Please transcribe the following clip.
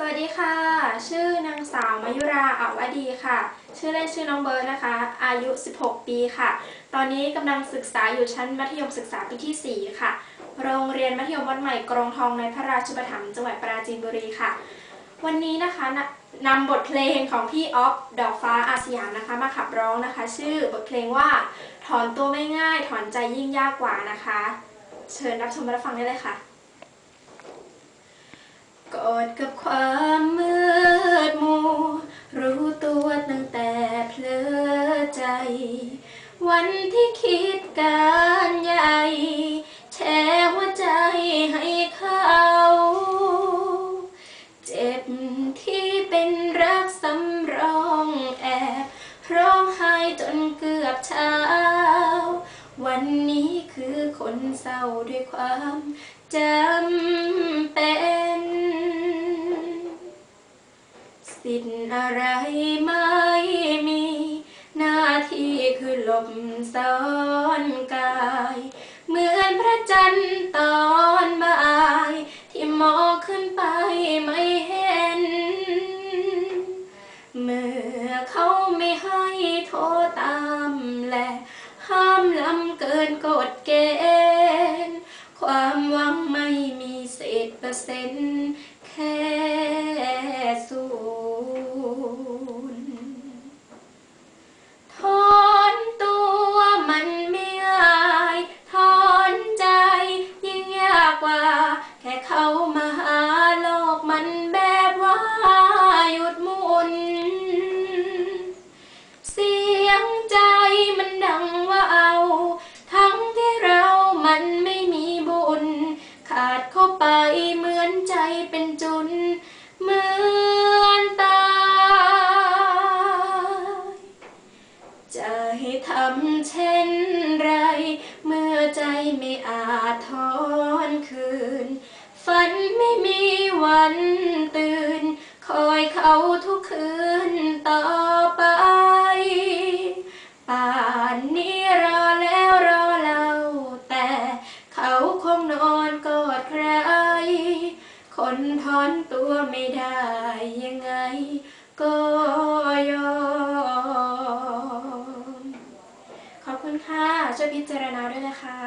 สวัสดีค่ะ ชื่อนางสาวมายุราอาวดีค่ะ ชื่อเล่นชื่อน้องเบิร์ดนะคะ อายุ 16 ปีค่ะ ตอนนี้กำลังศึกษาอยู่ชั้นมัธยมศึกษาปีที่ 4 ค่ะ โรงเรียนมัธยมวัดใหม่กรงทองในพระราชุปถัมภ์จังหวัดปราจีนบุรีค่ะ วันนี้นะคะนนำบทเพลงของพี่ออฟดอกฟ้าอาสยามนะคะ มาขับร้องนะคะ ชื่อบทเพลงว่า ถอนตัวไม่ง่าย ถอนใจยิ่งยากกว่านะคะ เชิญรับชมรับฟังได้เลยค่ะ ดกับความมืดมัวรู้ตัวตั้งแต่เพลอใจ วันที่คิดการใหญ่แชร์หัวใจให้เขา เจ็บที่เป็นรักสำรองแอบร้องไห้จนเกือบเช้า วันนี้คือคนเศร้าด้วยความจำเป็น สิทธิ์อะไรไม่มี หน้าที่คือหลบซ่อนกาย เหมือนพระจันทร์ตอนบ่าย ที่มองขึ้นไปไม่เห็น เมื่อเขาไม่ให้โทรตามและห้ามล้ำเกินกฎเกณฑ์ ความหวังไม่มีเศษเปอร์เซ็นต์ เหมือนตายจะให้ทำเช่นไร เมื่อใจไม่อาจถอนคืน ฝันไม่มีวันตื่น คอยเขาทุกคืนต่อไป ป่านนี้รอแล้วรอเราแต่เขาคงนอน คนถอนตัวไม่ได้ยังไง ก็ยอม ขอบคุณค่ะ ช่วยพิจารณาด้วยนะคะ